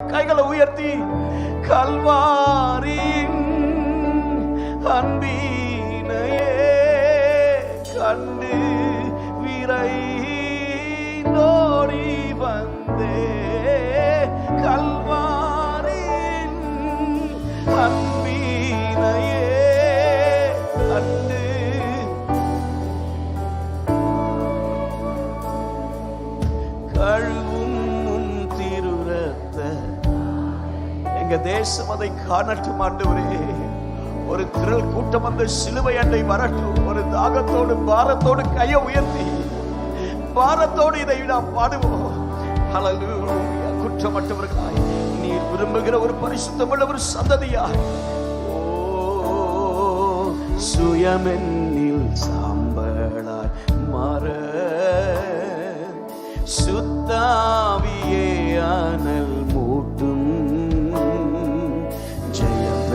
கைகளை உயர்த்தி கல்வாரின் அன்பீனையே கண்டு விரை எங்க தேசம் அதை காணட்டும் ஆண்டவரே. ஒரு திரள் கூட்டம் அந்த சிலுவை அண்டை வரட்டும். ஒரு தாகத்தோடு பாரத்தோடு கையை உயர்த்தி. பாரத்தோடு இதை நாம் பாடுவோம். குற்றமற்றவர்களாய் நீர் விரும்புகிற ஒரு பரிசுத்தமுள்ள ஒரு சந்ததியாய். ஓ சுயமென்னில் சா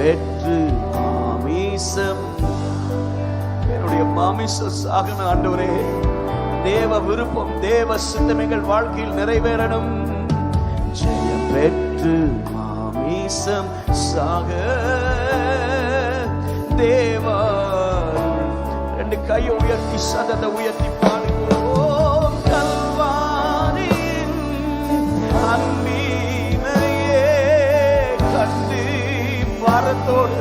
வெற்று மாமிசம். என்னுடைய மாமிச சாகன ஆண்டவரே தேவ விருப்பம் தேவ சித்தம் வாழ்க்கையில் நிறைவேறணும். ஜெயம் பெற்று மாமிசம் சாக. தேவா ரெண்டு கையை உயர்த்தி சதத்தை உயர்த்தி பாரத்தோடு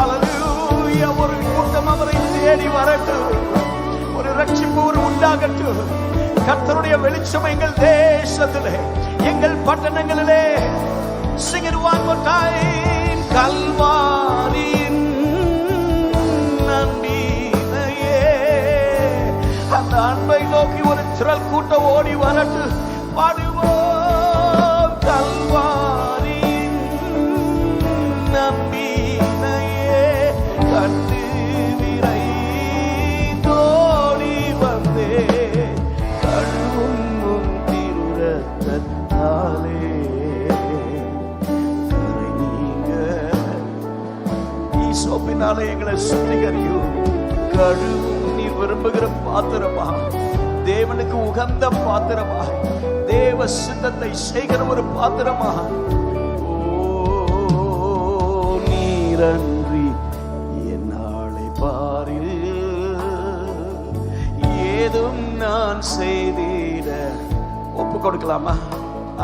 அல்லேலூயா ஒரு கூட்டம் அவரை தேடி வரட்டும். ஒரு ரட்சிப்பு ஒரு உண்டாகட்டும். கர்த்தருடைய வெளிச்சம் எங்கள் தேசத்திலே எங்கள் பட்டணங்களிலே. Sing it one நம்பினையே அந்த அன்பை நோக்கி ஒரு திரள் கூட்டம் ஓடி வரட்டு பாடு ஈசோப்பினாலே எங்களை சுத்திகரியும் கழுவும் நீ விரும்புகிற பாத்திரமா? தேவனுக்கு உகந்த பாத்திரமா? தேவ சித்தத்தை செய்கிற ஒரு பாத்திரமா? ஓ நீரன் நான் செய்திட ஒப்பு கொடுக்கலாமா?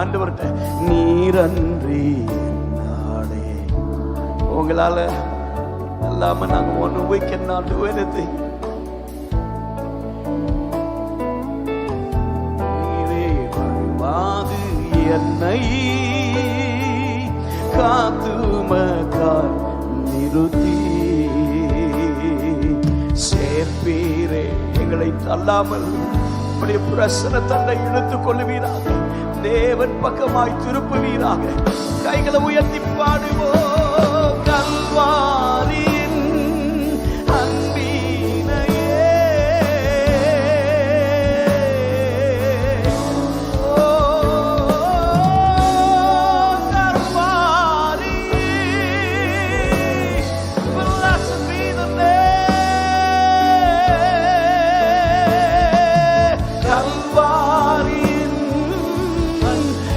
ஆண்டவர்கிட்ட நீரன்றி நாடே. உங்களால அல்லாம நாங்க ஒன்று we cannot do anything நீரே வழிவாது என்னை காத்துமக்காய் நிறுத்தி. சேர்ப்பீரே எங்களை தள்ளாமல் அப்படி பிரசன இழுத்துக் கொள்ளுவீராக தேவன் பக்கமாய் திருப்புவீராக. கைகளை உயர்த்தி பாடுவோம்.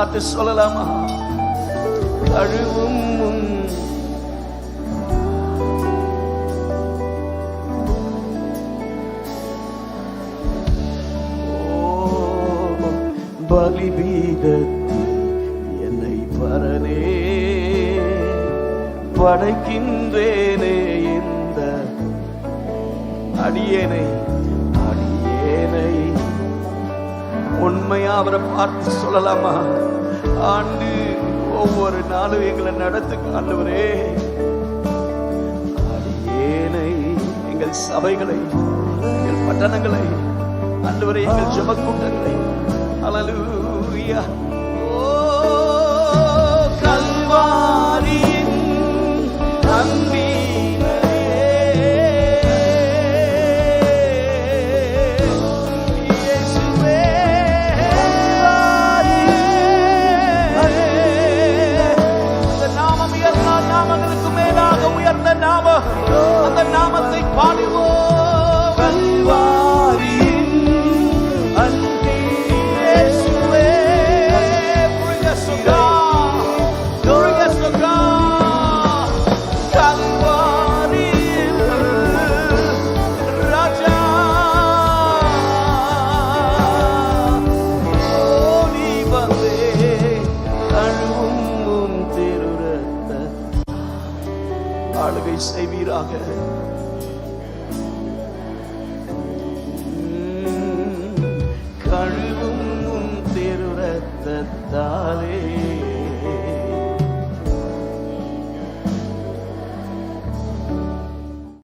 பார்த்து சொல்லலாமா? கழுவும் முன். பலிபீடத்தில் என்னை பரனே படைக்கின்றேனே இந்த அடியனை. அவரை பார்த்து சொல்லலாமா? ஆண்டு ஒவ்வொரு நாளும் எங்களை நடத்துங்க ஆண்டவரே ஏனை எங்கள் சபைகளை எங்கள் பட்டணங்களை ஆண்டவரே எங்கள் ஜபக்கூட்டங்களை. கூட்டங்களை செய்வீராக கழுவும் உன் திருரத்தாலே